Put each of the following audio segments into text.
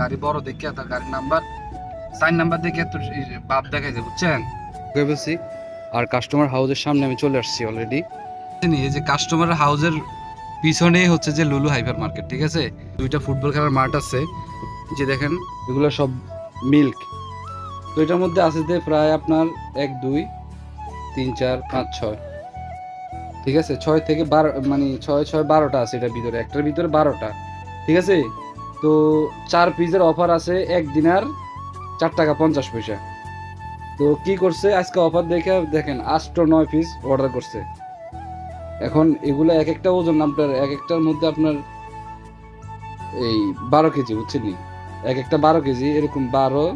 গাড়ি বড় দেখে তার গাড়ির নাম্বার সাইন নাম্বার দেখে তো বাপ দেখাইছে বুঝছেন? বলছি আর কাস্টমার হাউসের সামনে আমি চলে আসছি অলরেডি এই যে কাস্টমার হাউসের পিছনেই হচ্ছে যে লুলু হাইপার মার্কেট ঠিক আছে? দুইটা ফুটবল খেলার মাঠ আছে। যে দেখেন এগুলো সব মিল্ক তো এটার মধ্যে আছে যে প্রায় আপনার এক দুই তিন চার পাঁচ ছয়। ঠিক আছে? ছয় থেকে বারো মানে ছয় ছয় বারোটা আছে এটার ভিতরে। একটার ভিতরে বারোটা। ঠিক আছে? তো চার পিসের অফার আছে, এক দিনার চার টাকা পঞ্চাশ পয়সা। তো কি করছে? আজকে অফার দেখে দেখেন, আষ্ট নয় পিস অর্ডার করছে। এখন এগুলো এক একটা ওজন, আপনার এক একটার মধ্যে আপনার এই বারো কেজি, বুঝছেন এক একটা বারো কেজি, এরকম বারো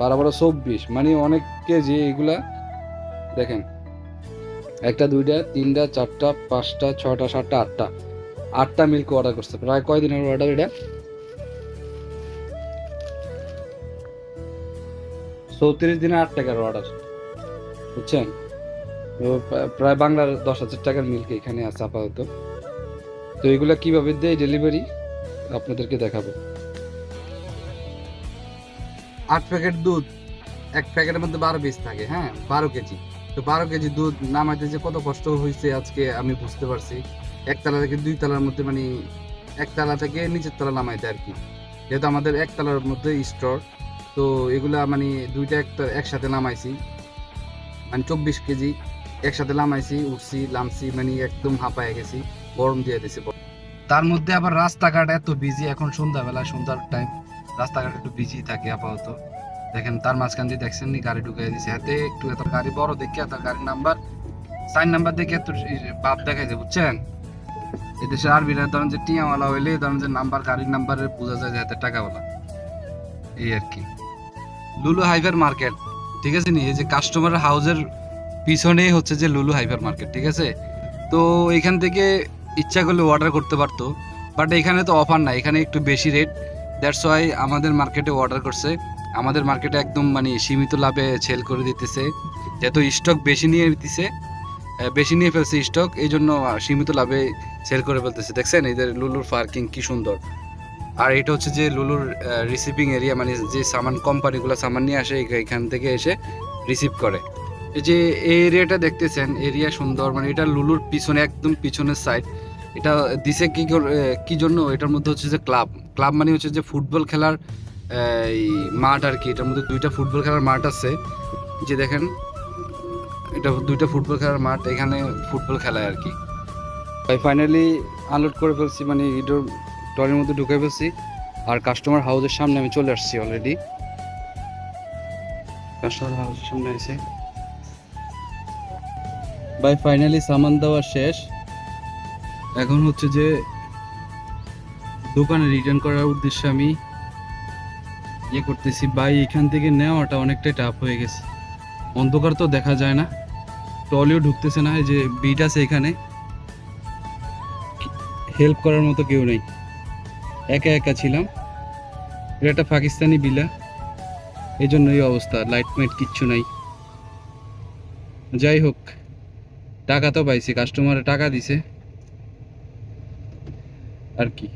বারো বারো চব্বিশ মানে অনেক কেজি এগুলা। দেখেন, একটা, দুইটা, তিনটা, চারটা, পাঁচটা ছটা সাতটা, আটটা আটটা মিল্ক অর্ডার করছে। প্রায় কয়দিনের অর্ডার এটা? চৌত্রিশ দিনে আট টাকার অর্ডার বুঝছেন? তো প্রায় বাংলার দশ হাজার টাকার মিল্ক এখানে আছে আপাতত। তো এগুলা কীভাবে দেয় ডেলিভারি আপনাদেরকে দেখাবো। আট প্যাকেট দুধ, এক প্যাকেটের মধ্যে বারো পিস থাকে হ্যাঁ? বারো কেজি। তো বারো কেজি দুধ নামাইতে যে কত কষ্ট হয়েছে আজকে আমি বুঝতে পারছি। একতলা থেকে দুই তলার মধ্যে মানে একতলা থেকে নিচের তলা নামাইতে আর কি। যেহেতু আমাদের একতলার মধ্যে স্টোর তো এগুলা মানে দুইটা একটা একসাথে নামাইছি। মানে চব্বিশ কেজি একসাথে নামাইছি, উঠছি লামছি মানে একদম হাঁপায় গেছি, গরম দিয়ে দিছি। তার মধ্যে আবার রাস্তাঘাট এত বিজি এখন সন্ধ্যাবেলা, সন্ধ্যার টাইম রাস্তাঘাট একটু বিজি থাকে আপাতত। দেখেন, তার মাঝখান দিয়ে দেখছেন নি, গাড়ি ঢুকাই দিছে। হাতে একটু এত গাড়ি বড় দেখে, এত গাড়ির নাম্বার সাইন নাম্বার দেখে একটু বাপ দেখাইছে, বুঝছেন? এদেশে আরবিরা ধরেন যে টিয়াওয়ালা হইলে, ধরেন যে নাম্বার গাড়ির নাম্বারে বোঝা যায় যে হাতে টাকাওয়ালা। এই আর কি। লুলু হাইভার মার্কেট, ঠিক আছে নি? এই যে কাস্টমার হাউসের পিছনেই হচ্ছে যে লুলু হাইভার মার্কেট, ঠিক আছে? তো এখান থেকে ইচ্ছা করলে অর্ডার করতে পারতো বাট এখানে তো অফার নাই, এখানে একটু বেশি রেট দ্যাটস ওয়াই আমাদের মার্কেটে অর্ডার করছে। আমাদের মার্কেটে একদম মানে সীমিত লাভে সেল করে দিতেছে, যেহেতু স্টক বেশি নিয়ে দিতেছে বেশি নিয়ে ফেলছে স্টক এই জন্য সীমিত লাভে সেল করে ফেলতেছে। দেখছেন, এদের লুলুর পার্কিং কি সুন্দর। আর এটা হচ্ছে যে লুলুর রিসিভিং এরিয়া মানে যে সামান, কোম্পানিগুলো সামান নিয়ে আসে, এখা- এখান থেকে এসে রিসিভ করে। এই যে এই এরিয়াটা দেখতেছেন এরিয়া সুন্দর মানে এটা লুলুর পিছনে, একদম পিছনের সাইড এটা দিছে কি কি জন্য? এটার মধ্যে হচ্ছে যে ক্লাব ক্লাব মানে হচ্ছে যে ফুটবল খেলার এই মাঠ আর কি। এটার মধ্যে দুইটা ফুটবল খেলার মাঠ আছে। যে দেখেন, এটা দুইটা ফুটবল খেলার মাঠ, এখানে ফুটবল খেলায় আর কি। ফাইনালি আনলোড করে ফেলছি মানে এটার ট্রলির মধ্যে ঢুকে ফেলছি আর কাস্টমার হাউসের সামনে আমি চলে আসছি অলরেডি কাস্টমার হাউসের সামনে এসে বাই ফাইনালি সামান দেওয়া শেষ। এখন হচ্ছে যে দোকানে রিটার্ন করার উদ্দেশ্যে আমি ইয়ে করতেছি। বাই এখান থেকে নেওয়াটা অনেকটাই টাফ হয়ে গেছে। অন্ধকার তো দেখা যায় না। টলিও ঢুকতেছে না যে বিট আছে এখানে। হেল্প করার মতো কেউ নেই। একা একা ছিলাম। এটা একটা পাকিস্তানি বিলা। এই জন্য এই অবস্থা লাইট মাইট কিচ্ছু নাই। যাই হোক, টাকা তো পাইছি কাস্টমারে টাকা দিছে। আর কি?